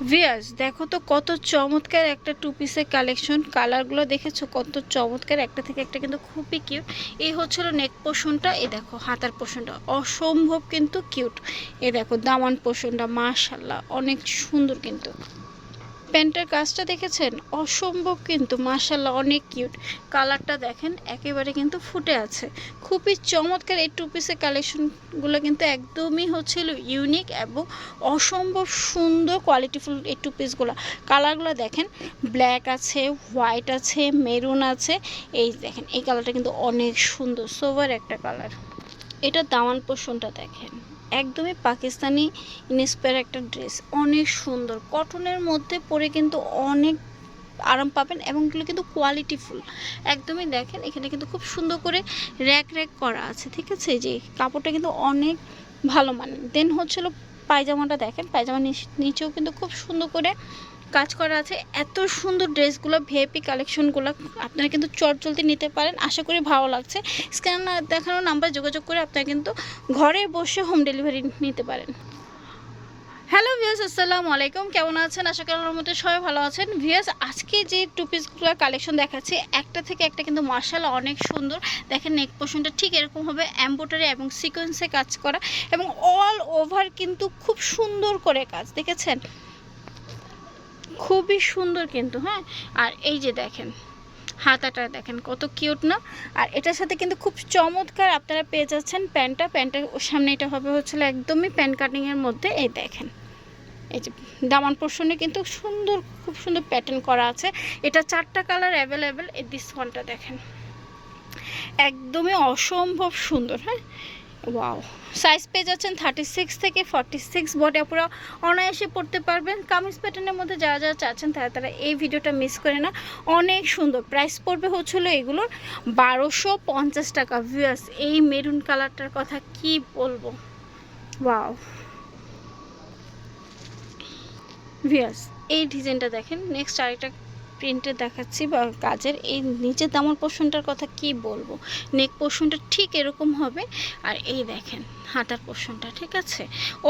ভিয়াস দেখো তো কত চমৎকার একটা টু পিসের কালেকশন কালারগুলো দেখেছ? কত চমৎকার। একটা থেকে একটা কিন্তু খুবই কিউট এই হচ্ছিল নেক পোষণটা এ দেখো, হাতার পোষণটা অসম্ভব কিন্তু কিউট এ দেখো, দামান পোষণটা মাশাল্লাহ অনেক সুন্দর কিন্তু। প্যান্টের কাজটা দেখেছেন? অসম্ভব কিন্তু মাশাল্লাহ অনেক কিউট কালারটা দেখেন, একেবারে কিন্তু ফুটে আছে। খুবই চমৎকার এই টু পিসের কালেকশনগুলো কিন্তু একদমই হচ্ছিল ইউনিক এবং অসম্ভব সুন্দর কোয়ালিটিফুল এই টু পিসগুলো কালারগুলো দেখেন ব্ল্যাক আছে হোয়াইট আছে মেরুন আছে। এই দেখেন, এই কালারটা কিন্তু অনেক সুন্দর সোভার একটা কালার এটা দামান পোষণটা দেখেন। একদমই পাকিস্তানি ইনস্পায়ার একটা ড্রেস। অনেক সুন্দর। কটনের মধ্যে পরে কিন্তু অনেক আরাম পাবেন এবং এগুলো কিন্তু কোয়ালিটিফুল একদমই দেখেন, এখানে কিন্তু খুব সুন্দর করে র্যাক র্যাক করা আছে, ঠিক আছে? যে কাপড়টা কিন্তু অনেক ভালো মানে দেন হচ্ছিল পায়জামাটা দেখেন পায়জামা নিচেও কিন্তু খুব সুন্দর করে কাজ করা আছে। এত সুন্দর ড্রেসগুলো ভিআইপি কালেকশনগুলো আপনারা কিন্তু চট জলদি নিতে পারেন। আশা করি ভালো লাগছে। স্ক্যান দেখানো নাম্বার যোগাযোগ করে আপনারা কিন্তু ঘরে বসে হোম ডেলিভারি নিতে পারেন। হ্যালো ভিয়াস আসসালামু আলাইকুম। কেমন আছেন? আশা করি আমার মধ্যে সবাই ভালো আছেন। ভিয়াস আজকে যে টু পিসগুলোর কালেকশন দেখাচ্ছি, একটা থেকে একটা কিন্তু মার্শাল অনেক সুন্দর। দেখেন নেক পোর্শনটা ঠিক এরকম হবে এম্বোটারি এবং সিকোয়েন্সে কাজ করা এবং অল ওভার কিন্তু খুব সুন্দর করে কাজ, দেখেছেন? খুবই সুন্দর কিন্তু হ্যাঁ? আর এই যে দেখেন, হাতাটা দেখেন কত কিউট না? আর এটার সাথে কিন্তু খুব চমৎকার আপনারা পেয়ে যাচ্ছেন প্যান্টটা। প্যান্টের সামনে এটা হবে হচ্ছিল একদমই প্যান্ট কাটিংয়ের মধ্যে। এই দেখেন, এই যে দামান পোর্শনে কিন্তু সুন্দর, খুব সুন্দর প্যাটার্ন করা আছে। এটা চারটা কালার অ্যাভেলেবেল এই দিস ওয়ানটা দেখেন। একদমই অসম্ভব সুন্দর হ্যাঁ? ওয়াও সাইজ পেয়ে যাচ্ছেন থার্টি সিক্স থেকে ফর্টি সিক্স বডি আপুরা অনায়াসে পড়তে পারবেন। কামিজ প্যাটার্নের মধ্যে যারা যারা চাচ্ছেন তারা তারা এই ভিডিওটা মিস করে না। অনেক সুন্দর। প্রাইস পড়বে হচ্ছিল এগুলোর বারোশো পঞ্চাশ টাকা। ভিউয়ার্স এই মেরুন কালারটার কথা কি বলব? ওয়াও ভিউয়ার্স এই ডিজাইনটা দেখেন। নেক্সট আরেকটা প্রিন্টে দেখাচ্ছি বা কাজের, এই নিচের দামন পোর্শনটার কথা কি বলব? নেক পোর্শনটা ঠিক এরকম হবে। আর এই দেখেন, হাতার পোর্শনটা, ঠিক আছে?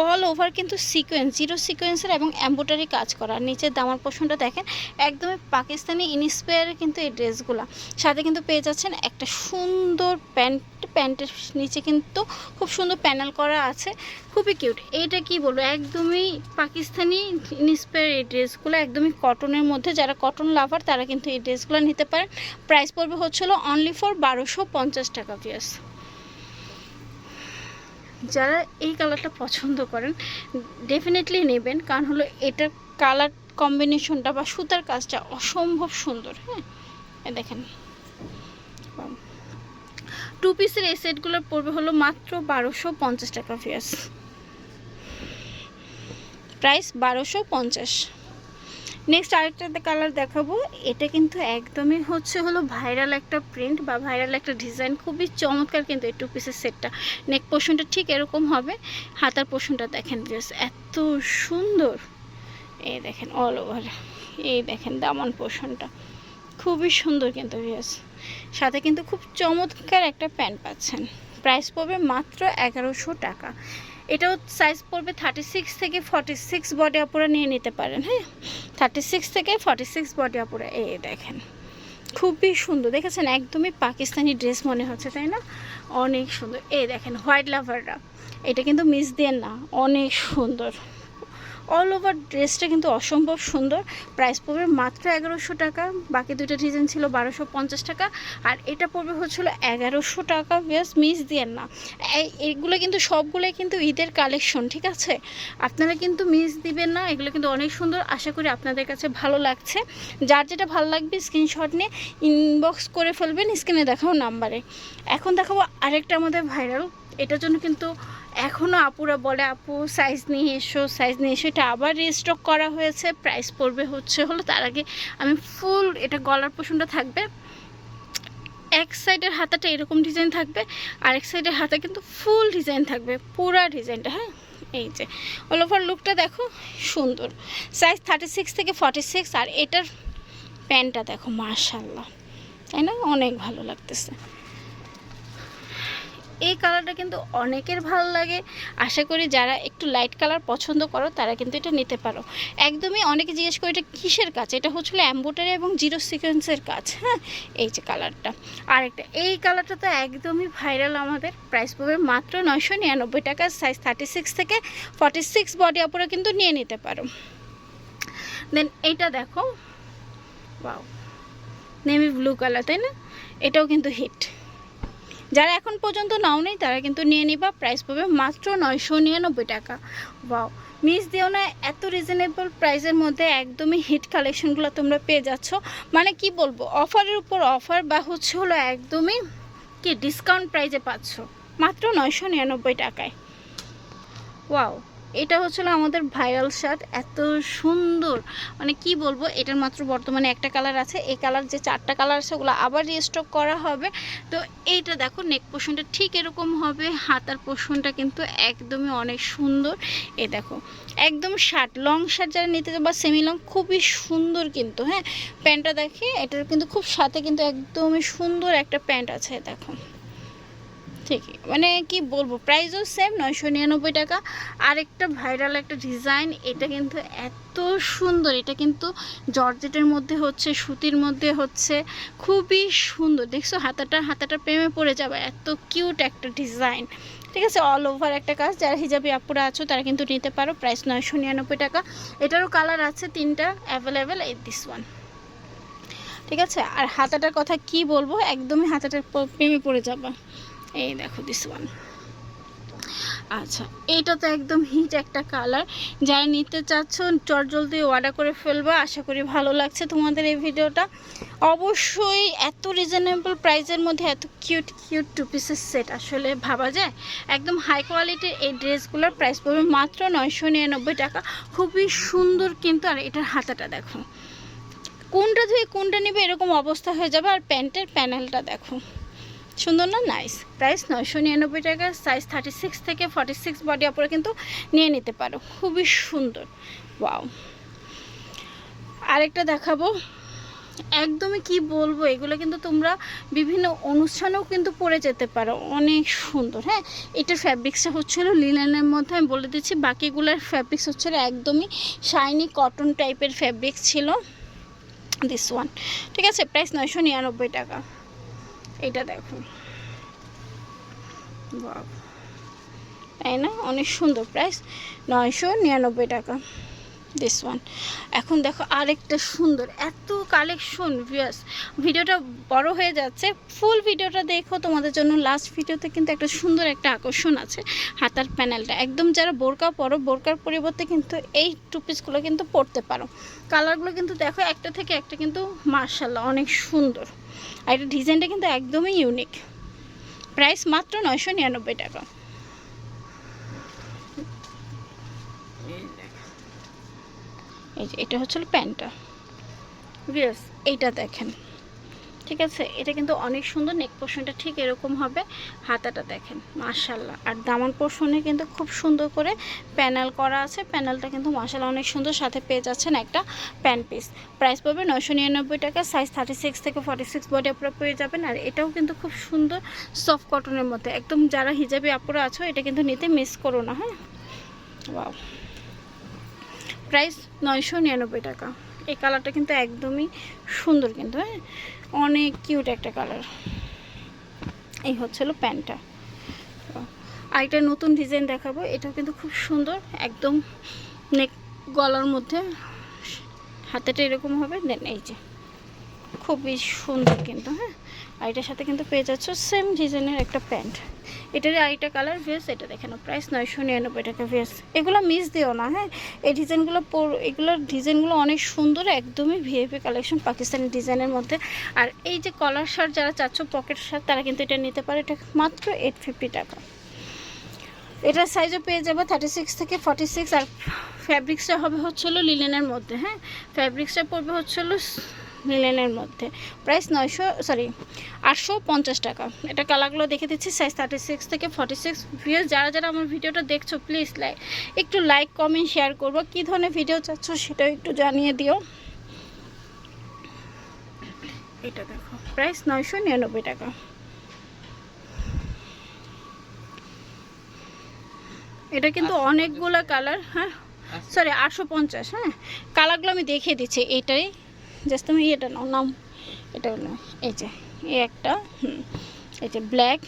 অল ওভার কিন্তু সিকোয়েন্স জিরো সিকোয়েন্সের এবং এম্বোটারি কাজ করা। আর নিচের দামার পোর্শনটা দেখেন, একদমই পাকিস্তানি ইনস্পায়ারের কিন্তু এই ড্রেসগুলো সাথে কিন্তু পেয়ে যাচ্ছেন একটা সুন্দর প্যান্ট প্যান্টের নিচে কিন্তু খুব সুন্দর প্যানেল করা আছে, খুবই কিউট। এইটা কি বলব, একদমই পাকিস্তানি ইনস্পায়ার এই ড্রেসগুলো, একদমই কটনের মধ্যে। যারা কটন লাভার, তারা কিন্তু এই ড্রেসগুলো নিতে পারেন। প্রাইস পড়বে হচ্ছিল অনলি ফর বারোশো পঞ্চাশ টাকা পিয়াস যারা এই কালারটা পছন্দ করেন ডেফিনেটলি নেবেন। কারণ হলো এটার কালার কম্বিনেশনটা বা সুতার কাজটা অসম্ভব সুন্দর হ্যাঁ? দেখেন। টু পিসের এই সেটগুলো পড়বে হলো মাত্র বারোশো পঞ্চাশ টাকা ফিয়াস প্রাইস বারোশো পঞ্চাশ। নেক্সট আরেকটা কালার দেখাবো। এটা কিন্তু একদমই হচ্ছে হলো ভাইরাল একটা প্রিন্ট বা ভাইরাল একটা ডিজাইন খুবই চমৎকার কিন্তু এই টু পিসের সেটটা নেক পোর্শনটা ঠিক এরকম হবে। হাতার পোর্শনটা দেখেন এত সুন্দর। এই দেখেন অল ওভার এই দেখেন, দামন পোর্শনটা খুবই সুন্দর কিন্তু ভিয়াস সাথে কিন্তু খুব চমৎকার একটা প্যান্ট পাচ্ছেন। প্রাইস পড়বে মাত্র এগারোশো টাকা। এটাও সাইজ পড়বে থার্টি সিক্স থেকে ফর্টি সিক্স বডি আপুরা নিয়ে নিতে পারেন হ্যাঁ? থার্টি সিক্স থেকে ফর্টি সিক্স বডি আপুরা, এই দেখেন। খুবই সুন্দর। দেখেছেন? একদমই পাকিস্তানি ড্রেস মনে হচ্ছে, তাই না? অনেক সুন্দর। এই দেখেন হোয়াইট লাভাররা এটা কিন্তু মিস দেন না। অনেক সুন্দর। অল ওভার ড্রেসটা কিন্তু অসম্ভব সুন্দর। প্রাইস পড়বে মাত্র এগারোশো টাকা, বাকি দুটো ডিজাইন ছিল বারোশো পঞ্চাশ টাকা, আর এটা পড়বে হচ্ছিল এগারোশো টাকা বেশ মিস দিয়েন না। এই- এইগুলো কিন্তু সবগুলোই কিন্তু ঈদের কালেকশন ঠিক আছে? আপনারা কিন্তু মিস দিবেন না, এগুলো কিন্তু অনেক সুন্দর, আশা করি আপনাদের কাছে ভালো লাগছে। যার যেটা ভালো লাগবে স্ক্রিনশট নিয়ে ইনবক্স করে ফেলবেন স্ক্রিনে দেখাও নাম্বারে এখন দেখাবো আরেকটা আমাদের ভাইরাল এটার জন্য কিন্তু এখনও আপুরা বলে, আপু সাইজ নিয়ে এসো সাইজ নিয়ে এসো। এটা আবার রিস্টক করা হয়েছে প্রাইস পড়বে হচ্ছে হলো তার আগে আমি ফুল এটা গলার পোষণটা থাকবে। এক সাইডের হাতাটা এরকম ডিজাইন থাকবে, আর এক সাইডের হাতা কিন্তু ফুল ডিজাইন থাকবে, পুরা ডিজাইনটা হ্যাঁ? এই যে অল ওভার লুকটা দেখো, সুন্দর। সাইজ থার্টি সিক্স থেকে ফর্টি সিক্স আর এটার প্যান্টটা দেখো মার্শাল্লাহ তাই না? অনেক ভালো লাগতেছে। এই কালারটা কিন্তু অনেকের ভালো লাগে। আশা করি যারা একটু লাইট কালার পছন্দ করো, তারা কিন্তু এটা নিতে পারো। একদমই অনেকে জিজ্ঞেস করে এটা কিসের কাজ? এটা হচ্ছিল অ্যাম্বোটারি এবং জিরো সিকোয়েন্সের কাজ। হ্যাঁ এই যে কালারটা। আরেকটা, এই কালারটা তো একদমই ভাইরাল আমাদের প্রাইস পড়বে মাত্র নয়শো নিরানব্বই টাকা সাইজ থার্টি সিক্স থেকে ফর্টি সিক্স বডি অপরে কিন্তু নিয়ে নিতে পারো। দেন এইটা দেখো বাও নেভি ব্লু কালার তাই না? এটাও কিন্তু হিট যারা এখন পর্যন্ত নাও নেই তারা কিন্তু নিয়ে নিবা প্রাইস পাবে মাত্র নয়শো নিরানব্বই টাকা। বাও মিস দিও না এত রিজনেবল প্রাইসের মধ্যে একদমই হিট কালেকশনগুলো তোমরা পেয়ে যাচ্ছ। মানে কি বলব অফারের উপর অফার বা হচ্ছে হলো একদমই কি ডিসকাউন্ট প্রাইজে পাচ্ছ, মাত্র নয়শো নিরানব্বই টাকায়। ওয়াও এটা হচ্ছিল আমাদের ভাইরাল শার্ট এত সুন্দর। মানে কি বলব, এটার মাত্র বর্তমানে একটা কালার আছে। এই কালার যে চারটা কালার আছে, ওগুলো আবার রিস্টক করা হবে। তো এইটা দেখো নেক পোর্শনটা ঠিক এরকম হবে। হাতার পোর্শনটা কিন্তু একদমই অনেক সুন্দর। এ দেখো, একদম শার্ট লং শার্ট যারা নিতে বা সেমি লং খুবই সুন্দর কিন্তু হ্যাঁ? প্যান্টটা দেখি, এটার কিন্তু খুব সাথে কিন্তু একদমই সুন্দর একটা প্যান্ট আছে দেখো। ঠিকই। মানে কি বলব প্রাইসও সেম নয়শো নিরানব্বই টাকা। আরেকটা ভাইরাল একটা ডিজাইন এটা কিন্তু এত সুন্দর। এটা কিন্তু জর্জেটের মধ্যে হচ্ছে, সুতির মধ্যে হচ্ছে, খুবই সুন্দর। দেখছ, হাতাটা হাতাটা প্রেমে পড়ে যাবে। এত কিউট একটা ডিজাইন ঠিক আছে অল ওভার একটা কাজ। যারা হিজাবি আপুরা আছো, তারা কিন্তু নিতে পারো। প্রাইস নয়শো নিরানব্বই টাকা। এটারও কালার আছে তিনটা অ্যাভেলেবেল এই দিস ওয়ান ঠিক আছে, আর হাতাটার কথা কি বলব? একদমই হাতাটার প্রেমে পড়ে যাবা। এই দেখো দিস ওয়ান আচ্ছা এইটা তো একদম হিট একটা কালার যারা নিতে চাচ্ছ, চট জলদি অর্ডার করে ফেলবা। আশা করি ভালো লাগছে তোমাদের এই ভিডিওটা। অবশ্যই এত রিজনেবল প্রাইসের মধ্যে এত কিউট কিউট টু পিসের সেট আসলে ভাবা যায়। একদম হাই কোয়ালিটির এই ড্রেসগুলোর প্রাইস পড়বে মাত্র নয়শো নিরানব্বই টাকা। খুবই সুন্দর কিন্তু, আর এটার হাতাটা দেখো। কোনটা ধুয়ে কোনটা নেবে এরকম অবস্থা হয়ে যাবে। আর প্যান্টের প্যানেলটা দেখো। সুন্দর না? নাইস প্রাইস নয়শো নিরানব্বই টাকা সাইজ থার্টি সিক্স থেকে ফর্টি সিক্স বডি অপরে কিন্তু নিয়ে নিতে পারো। খুবই সুন্দর। ওয়াও আরেকটা দেখাবো। একদমই কি বলব, এগুলো কিন্তু তোমরা বিভিন্ন অনুষ্ঠানেও কিন্তু পরে যেতে পারো। অনেক সুন্দর হ্যাঁ? এটার ফ্যাব্রিক্সটা হচ্ছিল লিলেনের মধ্যে, আমি বলে দিচ্ছি, বাকিগুলোর ফ্যাব্রিক্স হচ্ছিল একদমই শাইনি কটন টাইপের ফ্যাব্রিক্স ছিল দিস ওয়ান ঠিক আছে? প্রাইস নয়শো নিরানব্বই টাকা। এটা দেখো। তাই না? অনেক সুন্দর প্রাইস নয়শো নিরানব্বই টাকা। দিস ওয়ান এখন দেখো আরেকটা সুন্দর, এত কালেকশন ভিউয়ার্স ভিডিওটা বড় হয়ে যাচ্ছে। ফুল ভিডিওটা দেখো, তোমাদের জন্য লাস্ট ভিডিওতে কিন্তু একটা সুন্দর একটা আকর্ষণ আছে হাতার প্যানেলটা একদম যারা বোরকা পরো, বোরকার পরিবর্তে কিন্তু এই টু পিসগুলো কিন্তু পরতে পারো। কালারগুলো কিন্তু দেখো, একটা থেকে একটা কিন্তু মার্শাল্লাহ অনেক সুন্দর। আর এটা ডিজাইনটা কিন্তু একদমই ইউনিক প্রাইস মাত্র নয়শো নিরানব্বই টাকা। এই যে এটা হচ্ছিল প্যান্টটা। বিয়ার্স এইটা দেখেন। ঠিক আছে? এটা কিন্তু অনেক সুন্দর নেক পোর্শনটা ঠিক এরকম হবে। হাতাটা দেখেন মার্শাল্লাহ আর দামান পোর্শনে কিন্তু খুব সুন্দর করে প্যানেল করা আছে। প্যানেলটা কিন্তু মার্শাল্লাহ অনেক সুন্দর। সাথে পেয়ে যাচ্ছেন একটা প্যান্ট পিস প্রাইস পাবে নয়শো নিরানব্বই টাকা। সাইজ থার্টি সিক্স থেকে ফর্টি সিক্স বডি আপনারা পেয়ে যাবেন। আর এটাও কিন্তু খুব সুন্দর সফট কটনের মধ্যে। একদম যারা হিজাবি আপুরা আছো এটা কিন্তু নিতে মিস করো না হ্যাঁ? ওয়াও প্রাইস নয়শো নিরানব্বই টাকা। এই কালারটা কিন্তু একদমই সুন্দর কিন্তু হ্যাঁ? অনেক কিউট একটা কালার। এই হচ্ছে হলো প্যান্টটা। আর একটা নতুন ডিজাইন দেখাবো, এটাও কিন্তু খুব সুন্দর, একদম নেক গলার মধ্যে, হাতেটা এরকম হবে, দেন এই যে। খুবই সুন্দর কিন্তু হ্যাঁ? আর সাথে কিন্তু পেয়ে যাচ্ছ সেম ডিজাইনের একটা প্যান্ট। এটার আরেকটা কালার ভেস এটা দেখে নাও প্রাইস নয়শো নিরানব্বই টাকা ভেস এগুলো মিস দিও না হ্যাঁ? এই ডিজাইনগুলো এগুলোর ডিজাইনগুলো অনেক সুন্দর, একদমই ভিএপি কালেকশন পাকিস্তানি ডিজাইনের মধ্যে। আর এই যে কলার শার্ট যারা চাচ্ছ পকেট শার্ট তারা কিন্তু এটা নিতে পারে, এটা মাত্র এইট ফিফটি টাকা। এটার সাইজও পেয়ে যাবে থার্টি সিক্স থেকে ফর্টি সিক্স আর ফ্যাব্রিক্সটা হবে হচ্ছিল লিলেনের মধ্যে হ্যাঁ? ফ্যাব্রিক্সটা পড়বে হচ্ছিল লিলেনের মধ্যে। প্রাইস নয়শো সরি আটশো পঞ্চাশ টাকা। এটা কালারগুলো দেখে দিচ্ছি সাইজ থার্টি সিক্স থেকে ফর্টি সিক্স ভিউজ যারা যারা আমার ভিডিওটা দেখছ প্লিজ লাইক একটু লাইক কমেন্ট শেয়ার করব। কী ধরনের ভিডিও চাচ্ছ সেটাও একটু জানিয়ে দিও। এটা দেখো প্রাইস নয়শো নিরানব্বই টাকা। এটা কিন্তু অনেকগুলো কালার হ্যাঁ? সরি আটশো পঞ্চাশ হ্যাঁ? কালারগুলো আমি দেখিয়ে দিচ্ছি এইটাই। জাস্ট তুমি এটা নাও নাম এটা হলো এই যে, এই একটা এই যে ব্ল্যাক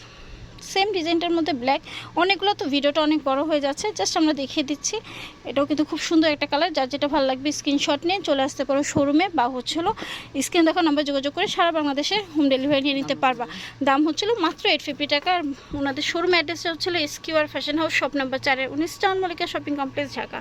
সেম ডিজাইনটার মধ্যে ব্ল্যাক অনেকগুলো তো ভিডিওটা অনেক বড় হয়ে যাচ্ছে, জাস্ট আমরা দেখিয়ে দিচ্ছি। এটাও কিন্তু খুব সুন্দর একটা কালার যার যেটা ভালো লাগবে স্ক্রিনশট নিয়ে চলে আসতে পারো শোরুমে বা হচ্ছিল স্ক্রিন দেখো নাম্বার যোগাযোগ করে সারা বাংলাদেশে হোম ডেলিভারি নিয়ে নিতে পারবা। দাম হচ্ছিল মাত্র এইট ফিফটি টাকা আর ওনাদের শোরুম অ্যাড্রেসটা হচ্ছিল SQR fashion house shop number চারের উনিশ town Mallika shopping complex Dhaka.